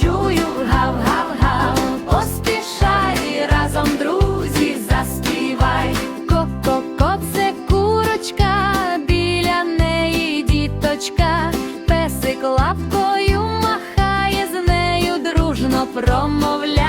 чую гав-гав-гав, поспішай разом друзі, заспівай. Ко-ко-ко, це курочка, біля неї діточка, песик лапкою махає, з нею дружно промовляє.